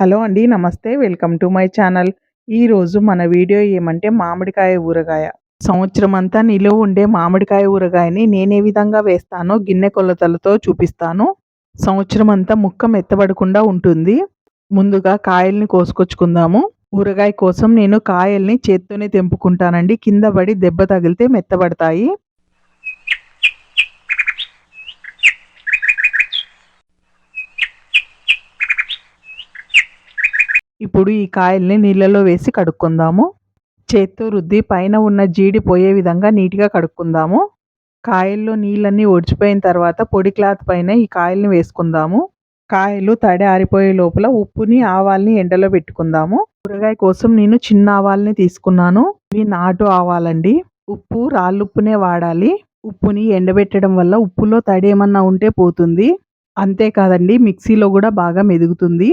Hello అండి నమస్తే. Welcome to my channel. ఈరోజు మన వీడియో ఏమంటే మామిడికాయ ఊరగాయ. సంవత్సరం అంతా నిలువ ఉండే మామిడికాయ ఊరగాయని నేను ఏ విధంగా వేస్తానో గిన్నె కొలతలతో చూపిస్తాను. సంవత్సరం అంతా ముక్క మెత్తబడకుండా ఉంటుంది. ముందుగా కాయల్ని కోసుకొచ్చుకుందాము. ఊరగాయ కోసం నేను కాయల్ని చేత్తోనే తెంపుకుంటానండి. కింద పడి దెబ్బ తగిలితే మెత్తబడతాయి. ఇప్పుడు ఈ కాయల్ని నీళ్ళలో వేసి కడుక్కుందాము. చేత్తో రుద్ది పైన ఉన్న జీడి పోయే విధంగా నీట్గా కడుక్కుందాము. కాయల్లో నీళ్ళన్నీ ఒడిచిపోయిన తర్వాత పొడి క్లాత్ పైన ఈ కాయల్ని వేసుకుందాము. కాయలు తడి ఆరిపోయే లోపల ఉప్పుని ఆవాల్ని ఎండలో పెట్టుకుందాము. కూరగాయ కోసం నేను చిన్న ఆవాల్ని తీసుకున్నాను. ఇవి నాటు ఆవాలండి. ఉప్పు రాళ్ళుప్పునే వాడాలి. ఉప్పుని ఎండబెట్టడం వల్ల ఉప్పులో తడి ఏమన్నా ఉంటే పోతుంది. అంతేకాదండి మిక్సీలో కూడా బాగా మెదుగుతుంది.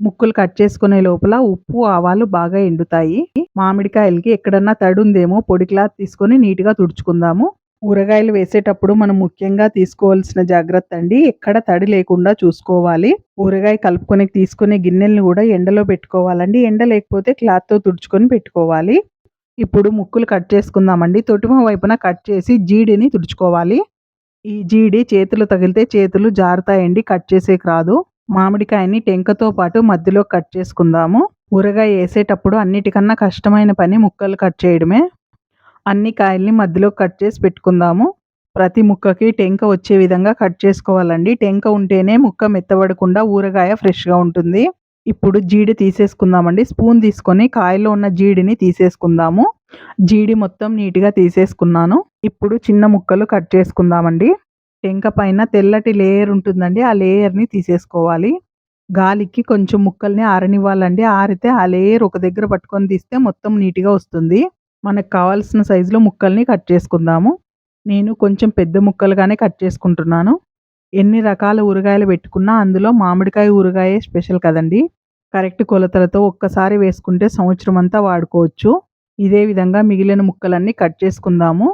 ముక్కలు కట్ చేసుకునే లోపల ఉప్పు ఆవాలు బాగా ఎండుతాయి. మామిడికాయలకి ఎక్కడన్నా తడి ఉందేమో పొడి క్లాత్ తీసుకొని నీట్గా తుడుచుకుందాము. ఊరగాయలు వేసేటప్పుడు మనం ముఖ్యంగా తీసుకోవాల్సిన జాగ్రత్త అండి ఎక్కడ తడి లేకుండా చూసుకోవాలి. ఊరగాయ కలుపుకొని తీసుకునే గిన్నెల్ని కూడా ఎండలో పెట్టుకోవాలండి. ఎండ లేకపోతే క్లాత్తో తుడుచుకొని పెట్టుకోవాలి. ఇప్పుడు ముక్కులు కట్ చేసుకుందామండి. తొటిమ వైపున కట్ చేసి జీడిని తుడుచుకోవాలి. ఈ జీడి చేతులు తగిలితే చేతులు జారుతాయండి కట్ చేసేకి రాదు. మామిడికాయని టెంకతో పాటు మధ్యలో కట్ చేసుకుందాము. ఊరగాయ వేసేటప్పుడు అన్నిటికన్నా కష్టమైన పని ముక్కలు కట్ చేయడమే. అన్ని కాయల్ని మధ్యలో కట్ చేసి పెట్టుకుందాము. ప్రతి ముక్కకి టెంక వచ్చే విధంగా కట్ చేసుకోవాలండి. టెంక ఉంటేనే ముక్క మెత్తబడకుండా ఊరగాయ ఫ్రెష్గా ఉంటుంది. ఇప్పుడు జీడి తీసేసుకుందామండి. స్పూన్ తీసుకొని కాయలో ఉన్న జీడిని తీసేసుకుందాము. జీడి మొత్తం నీట్గా తీసేసుకున్నాను. ఇప్పుడు చిన్న ముక్కలు కట్ చేసుకుందామండి. టెంక పైన తెల్లటి లేయర్ ఉంటుందండి. ఆ లేయర్ని తీసేసుకోవాలి. గాలికి కొంచెం ముక్కల్ని ఆరనివ్వాలండి. ఆరితే ఆ లేయర్ ఒక దగ్గర పట్టుకొని తీస్తే మొత్తం నీట్గా వస్తుంది. మనకు కావాల్సిన సైజులో ముక్కల్ని కట్ చేసుకుందాము. నేను కొంచెం పెద్ద ముక్కలుగానే కట్ చేసుకుంటున్నాను. ఎన్ని రకాల ఊరగాయలు పెట్టుకున్నా అందులో మామిడికాయ ఊరగాయ స్పెషల్ కదండి. కరెక్ట్ కొలతలతో ఒక్కసారి వేసుకుంటే సంవత్సరం అంతా వాడుకోవచ్చు. ఇదే విధంగా మిగిలిన ముక్కలన్నీ కట్ చేసుకుందాము.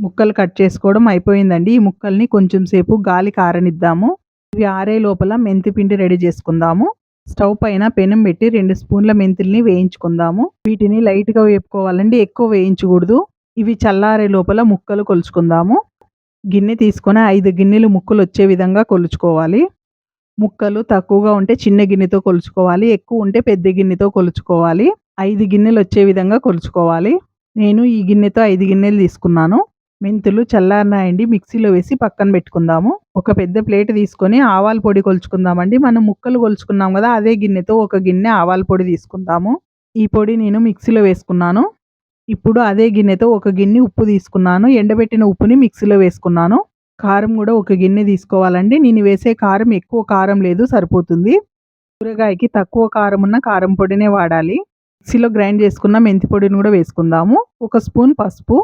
ముక్కలు కట్ చేసుకోవడం అయిపోయిందండి. ఈ ముక్కల్ని కొంచెం సేపు గాలి కారనిద్దాము. ఇవి ఆరే లోపల మెంతి పిండి రెడీ చేసుకుందాము. స్టవ్ పైన పెనం పెట్టి రెండు స్పూన్ల మెంతుల్ని వేయించుకుందాము. వీటిని లైట్గా వేపుకోవాలండి. ఎక్కువ వేయించకూడదు. ఇవి చల్లారే లోపల ముక్కలు కొలుచుకుందాము. గిన్నె తీసుకొని ఐదు గిన్నెలు ముక్కలు వచ్చే విధంగా కొలుచుకోవాలి. ముక్కలు తక్కువగా ఉంటే చిన్న గిన్నెతో కొలుచుకోవాలి. ఎక్కువ ఉంటే పెద్ద గిన్నెతో కొలుచుకోవాలి. ఐదు గిన్నెలు వచ్చే విధంగా కొలుచుకోవాలి. నేను ఈ గిన్నెతో ఐదు గిన్నెలు తీసుకున్నాను. మెంతులు చల్లారినాయండి. మిక్సీలో వేసి పక్కన పెట్టుకుందాము. ఒక పెద్ద ప్లేట్ తీసుకొని ఆవాల పొడి కొలుచుకుందామండి. మనం ముక్కలు కొలుచుకున్నాం కదా అదే గిన్నెతో ఒక గిన్నె ఆవాల పొడి తీసుకుందాము. ఈ పొడి నేను మిక్సీలో వేసుకున్నాను. ఇప్పుడు అదే గిన్నెతో ఒక గిన్నె ఉప్పు తీసుకున్నాను. ఎండబెట్టిన ఉప్పుని మిక్సీలో వేసుకున్నాను. కారం కూడా ఒక గిన్నె తీసుకోవాలండి. నేను వేసే కారం ఎక్కువ కారం లేదు సరిపోతుంది. కూరగాయకి తక్కువ కారం ఉన్న కారం పొడినే వాడాలి. మిక్సీలో గ్రైండ్ చేసుకున్న మెంతి పొడిని కూడా వేసుకుందాము. ఒక స్పూన్ పసుపు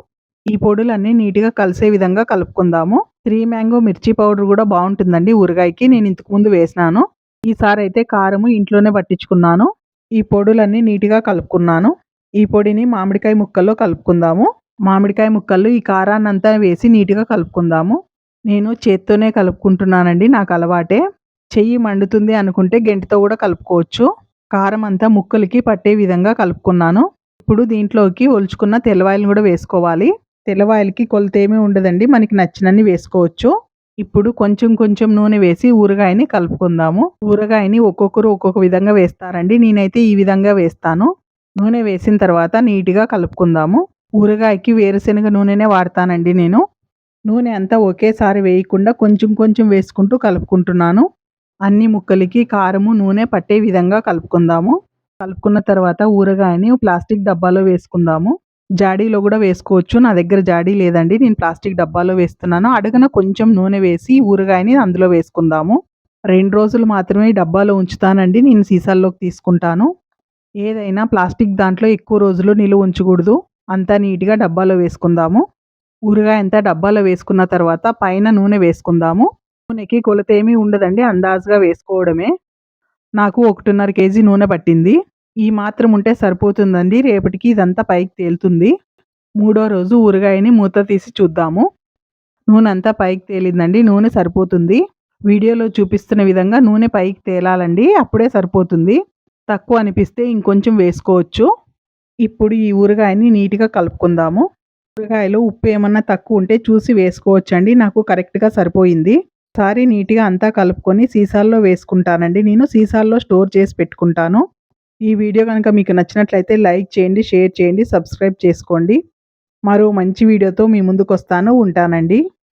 ఈ పొడులన్నీ నీట్గా కలిసే విధంగా కలుపుకుందాము. త్రీ మ్యాంగో మిర్చి పౌడర్ కూడా బాగుంటుందండి ఊరగాయకి. నేను ఇంతకుముందు వేసినాను. ఈసారి అయితే కారము ఇంట్లోనే పట్టించుకున్నాను. ఈ పొడులన్నీ నీట్గా కలుపుకున్నాను. ఈ పొడిని మామిడికాయ ముక్కల్లో కలుపుకుందాము. మామిడికాయ ముక్కలు ఈ కారాన్ని అంతా వేసి నీట్గా కలుపుకుందాము. నేను చేత్తోనే కలుపుకుంటున్నానండి నాకు అలవాటే. చెయ్యి మండుతుంది అనుకుంటే గెంటితో కూడా కలుపుకోవచ్చు. కారం అంతా ముక్కలకి పట్టే విధంగా కలుపుకున్నాను. ఇప్పుడు దీంట్లోకి ఒలుచుకున్న తెల్లవాయిలను కూడా వేసుకోవాలి. తెల్లవాయలకి కొలత ఏమీ ఉండదండి. మనకి నచ్చినన్ని వేసుకోవచ్చు. ఇప్పుడు కొంచెం కొంచెం నూనె వేసి ఊరగాయని కలుపుకుందాము. ఊరగాయని ఒక్కొక్కరు ఒక్కొక్క విధంగా వేస్తారండి. నేనైతే ఈ విధంగా వేస్తాను. నూనె వేసిన తర్వాత నీట్గా కలుపుకుందాము. ఊరగాయకి వేరుశనగ నూనెనే వాడతానండి నేను. నూనె అంతా ఒకేసారి వేయకుండా కొంచెం కొంచెం వేసుకుంటూ కలుపుకుంటున్నాను. అన్ని ముక్కలకి కారము నూనె పట్టే విధంగా కలుపుకుందాము. కలుపుకున్న తర్వాత ఊరగాయని ప్లాస్టిక్ డబ్బాలో వేసుకుందాము. జాడీలో కూడా వేసుకోవచ్చు. నా దగ్గర జాడీ లేదండి. నేను ప్లాస్టిక్ డబ్బాలో వేస్తున్నాను. అడుగున కొంచెం నూనె వేసి ఊరగాయని అందులో వేసుకుందాము. రెండు రోజులు మాత్రమే డబ్బాలో ఉంచుతానండి. నేను సీసాల్లోకి తీసుకుంటాను. ఏదైనా ప్లాస్టిక్ దాంట్లో ఎక్కువ రోజులు నిలువ ఉంచకూడదు. అంతా నీట్గా డబ్బాలో వేసుకుందాము. ఊరగాయ అంతా డబ్బాలో వేసుకున్న తర్వాత పైన నూనె వేసుకుందాము. నూనెకి కొలత ఏమీ ఉండదండి. అందాజుగా వేసుకోవడమే. నాకు ఒకటిన్నర కేజీ నూనె పట్టింది. ఈ మాత్రం ఉంటే సరిపోతుందండి. రేపటికి ఇదంతా పైకి తేలుతుంది. మూడో రోజు ఊరగాయని మూత తీసి చూద్దాము. నూనె అంతా పైకి తేలిందండి. నూనె సరిపోతుంది. వీడియోలో చూపిస్తున్న విధంగా నూనె పైకి తేలాలండి. అప్పుడే సరిపోతుంది. తక్కువ అనిపిస్తే ఇంకొంచెం వేసుకోవచ్చు. ఇప్పుడు ఈ ఊరగాయని నీట్గా కలుపుకుందాము. ఊరగాయలో ఉప్పు ఏమన్నా తక్కువ ఉంటే చూసి వేసుకోవచ్చండి. నాకు కరెక్ట్గా సరిపోయింది. సారీ నీట్గా అంతా కలుపుకొని సీసాల్లో వేసుకుంటానండి. నేను సీసాల్లో స్టోర్ చేసి పెట్టుకుంటాను. ఈ వీడియో కనుక మీకు నచ్చినట్లయితే లైక్ చేయండి షేర్ చేయండి సబ్స్క్రైబ్ చేసుకోండి. మరో మంచి వీడియోతో మీ ముందుకు వస్తాను ఉంటానండి.